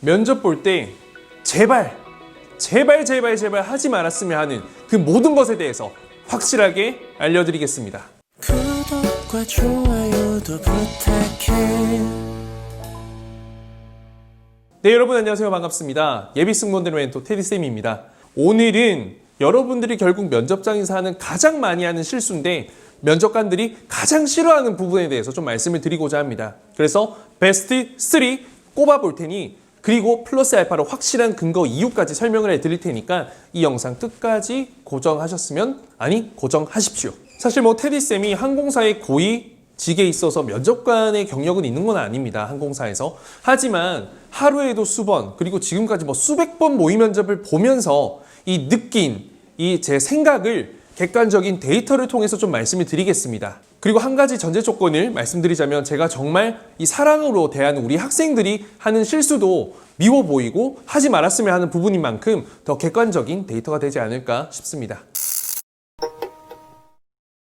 면접 볼 때 제발 제발 제발 제발 하지 말았으면 하는 그 모든 것에 대해서 확실하게 알려드리겠습니다. 구독과 좋아요도 부탁해 네 여러분 안녕하세요 반갑습니다. 예비 승무원들의 멘토 테디 쌤입니다. 오늘은 여러분들이 결국 면접장에서 하는 가장 많이 하는 실수인데 면접관들이 가장 싫어하는 부분에 대해서 좀 말씀을 드리고자 합니다. 그래서 베스트 3 꼽아 볼 테니 그리고 플러스 알파로 확실한 근거 이유까지 설명을 해 드릴 테니까 이 영상 끝까지 고정하셨으면 아니 고정하십시오. 사실 뭐 테디 쌤이 항공사의 고위 직에 있어서 면접관의 경력은 있는 건 아닙니다. 항공사에서. 하지만 하루에도 수번 그리고 지금까지 뭐 수백 번 모의 면접을 보면서 이 느낀 이 제 생각을 객관적인 데이터를 통해서 좀 말씀을 드리겠습니다. 그리고 한 가지 전제 조건을 말씀드리자면 제가 정말 이 사랑으로 대하는 우리 학생들이 하는 실수도 미워 보이고 하지 말았으면 하는 부분인 만큼 더 객관적인 데이터가 되지 않을까 싶습니다.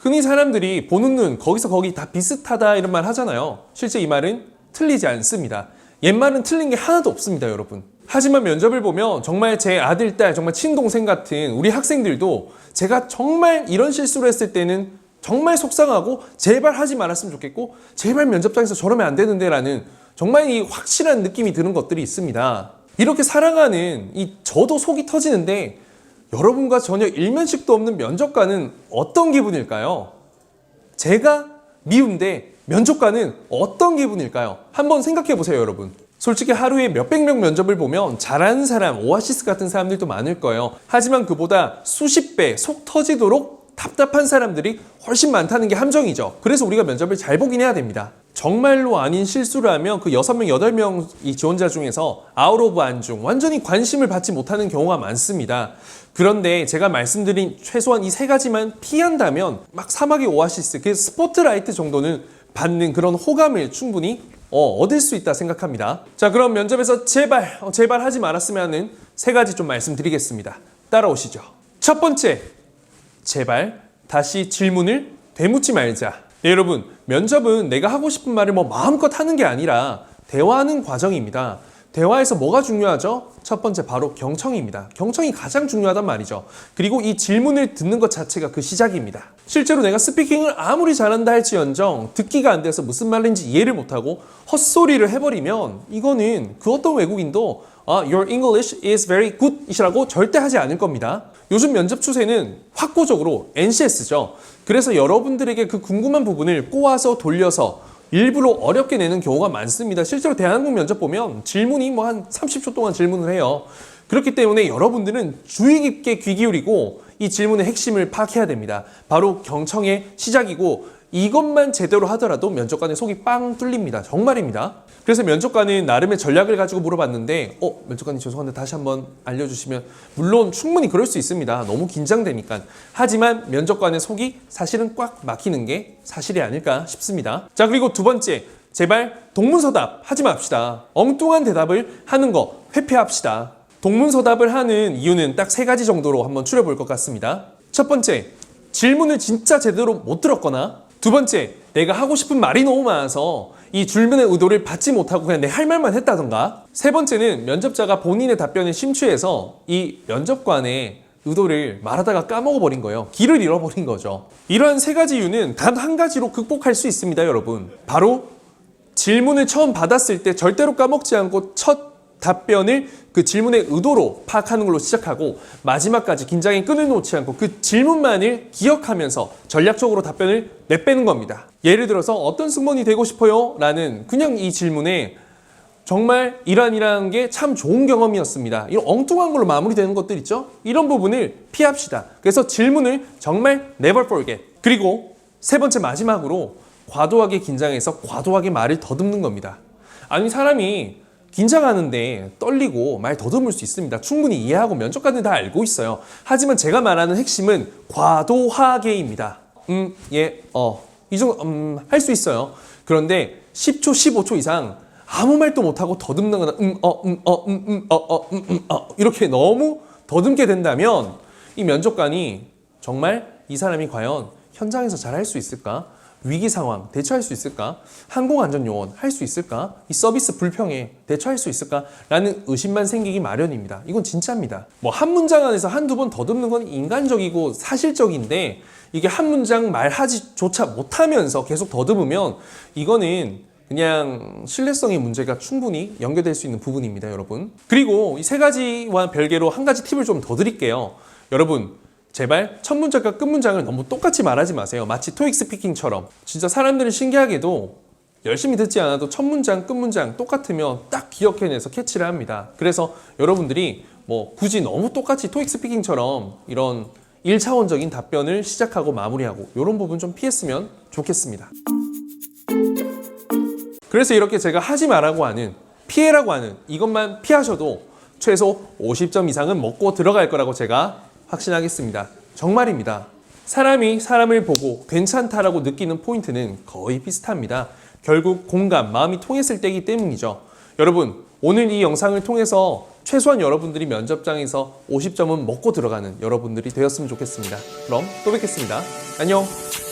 흔히 사람들이 보는 눈 거기서 거기 다 비슷하다 이런 말 하잖아요. 실제 이 말은 틀리지 않습니다. 옛말은 틀린 게 하나도 없습니다, 여러분. 하지만 면접을 보면 정말 제 아들, 딸, 정말 친동생 같은 우리 학생들도 제가 정말 이런 실수를 했을 때는 정말 속상하고 제발 하지 말았으면 좋겠고 제발 면접장에서 저러면 안 되는데 라는 정말 이 확실한 느낌이 드는 것들이 있습니다. 이렇게 살아가는 이 저도 속이 터지는데 여러분과 전혀 일면식도 없는 면접관은 어떤 기분일까요? 제가 미운데 면접관은 어떤 기분일까요? 한번 생각해 보세요, 여러분. 솔직히 하루에 몇백 명 면접을 보면 잘하는 사람, 오아시스 같은 사람들도 많을 거예요. 하지만 그보다 수십 배 속 터지도록 답답한 사람들이 훨씬 많다는 게 함정이죠. 그래서 우리가 면접을 잘 보긴 해야 됩니다. 정말로 아닌 실수를 하면 그 6명, 8명 이 지원자 중에서 아웃 오브 안중, 완전히 관심을 받지 못하는 경우가 많습니다. 그런데 제가 말씀드린 최소한 이 세 가지만 피한다면 막 사막의 오아시스, 그 스포트라이트 정도는 받는 그런 호감을 충분히 어, 얻을 수 있다 생각합니다. 자, 그럼 면접에서 제발, 어, 제발 하지 말았으면 하는 세 가지 좀 말씀드리겠습니다. 따라오시죠. 첫 번째, 제발 다시 질문을 되묻지 말자. 네, 여러분, 면접은 내가 하고 싶은 말을 뭐 마음껏 하는 게 아니라 대화하는 과정입니다. 대화에서 뭐가 중요하죠? 첫 번째 바로 경청입니다. 경청이 가장 중요하단 말이죠. 그리고 이 질문을 듣는 것 자체가 그 시작입니다. 실제로 내가 스피킹을 아무리 잘한다 할지언정 듣기가 안 돼서 무슨 말인지 이해를 못하고 헛소리를 해버리면 이거는 그 어떤 외국인도 아, your English is very good 이라고 절대 하지 않을 겁니다. 요즘 면접 추세는 확고적으로 NCS죠. 그래서 여러분들에게 그 궁금한 부분을 꼬아서 돌려서 일부러 어렵게 내는 경우가 많습니다. 실제로 대한민국 면접 보면 질문이 뭐 한 30초 동안 질문을 해요. 그렇기 때문에 여러분들은 주의 깊게 귀 기울이고 이 질문의 핵심을 파악해야 됩니다. 바로 경청의 시작이고 이것만 제대로 하더라도 면접관의 속이 빵 뚫립니다. 정말입니다. 그래서 면접관은 나름의 전략을 가지고 물어봤는데, 어, 면접관님 죄송한데 다시 한번 알려주시면, 물론 충분히 그럴 수 있습니다. 너무 긴장되니까. 하지만 면접관의 속이 사실은 꽉 막히는 게 사실이 아닐까 싶습니다. 자, 그리고 두 번째. 제발 동문서답 하지 맙시다. 엉뚱한 대답을 하는 거 회피합시다. 동문서답을 하는 이유는 딱 세 가지 정도로 한번 추려볼 것 같습니다. 첫 번째, 질문을 진짜 제대로 못 들었거나 두 번째, 내가 하고 싶은 말이 너무 많아서 이 줄문의 의도를 받지 못하고 그냥 내 할 말만 했다던가 세 번째는 면접자가 본인의 답변에 심취해서 이 면접관의 의도를 말하다가 까먹어버린 거예요. 길을 잃어버린 거죠. 이러한 세 가지 이유는 단 한 가지로 극복할 수 있습니다, 여러분. 바로 질문을 처음 받았을 때 절대로 까먹지 않고 첫 답변을 그 질문의 의도로 파악하는 걸로 시작하고 마지막까지 긴장의 끈을 놓지 않고 그 질문만을 기억하면서 전략적으로 답변을 내빼는 겁니다. 예를 들어서 어떤 승무원이 되고 싶어요? 라는 그냥 이 질문에 정말 이란 이란 게참 좋은 경험이었습니다. 이런 엉뚱한 걸로 마무리되는 것들 있죠? 이런 부분을 피합시다. 그래서 질문을 정말 never forget. 그리고 세 번째 마지막으로 과도하게 긴장해서 과도하게 말을 더듬는 겁니다. 아니 사람이 긴장하는데 떨리고 말 더듬을 수 있습니다. 충분히 이해하고 면접관들 다 알고 있어요. 하지만 제가 말하는 핵심은 과도하게입니다. 음, 예, 어, 이 정도, 음, 할 수 있어요. 그런데 10초, 15초 이상 아무 말도 못하고 더듬는 거나, 음, 어, 음, 어, 음, 음, 어, 어, 음, 음, 어, 이렇게 너무 더듬게 된다면 이 면접관이 정말 이 사람이 과연 현장에서 잘 할 수 있을까? 위기 상황 대처할 수 있을까? 항공안전요원 할 수 있을까? 이 서비스 불평에 대처할 수 있을까? 라는 의심만 생기기 마련입니다. 이건 진짜입니다. 뭐 한 문장 안에서 한두 번 더듬는 건 인간적이고 사실적인데 이게 한 문장 말하지조차 못하면서 계속 더듬으면 이거는 그냥 신뢰성의 문제가 충분히 연결될 수 있는 부분입니다, 여러분. 그리고 이 세 가지와 별개로 한 가지 팁을 좀 더 드릴게요. 여러분, 제발 첫 문장과 끝 문장을 너무 똑같이 말하지 마세요. 마치 토익 스피킹처럼. 진짜 사람들은 신기하게도 열심히 듣지 않아도 첫 문장, 끝 문장 똑같으면 딱 기억해내서 캐치를 합니다. 그래서 여러분들이 뭐 굳이 너무 똑같이 토익 스피킹처럼 이런 1차원적인 답변을 시작하고 마무리하고 이런 부분 좀 피했으면 좋겠습니다. 그래서 이렇게 제가 하지 말라고 하는 피해라고 하는 이것만 피하셔도 최소 50점 이상은 먹고 들어갈 거라고 제가 확신하겠습니다. 정말입니다. 사람이 사람을 보고 괜찮다라고 느끼는 포인트는 거의 비슷합니다. 결국 공감, 마음이 통했을 때이기 때문이죠. 여러분, 오늘 이 영상을 통해서 최소한 여러분들이 면접장에서 50점은 먹고 들어가는 여러분들이 되었으면 좋겠습니다. 그럼 또 뵙겠습니다. 안녕!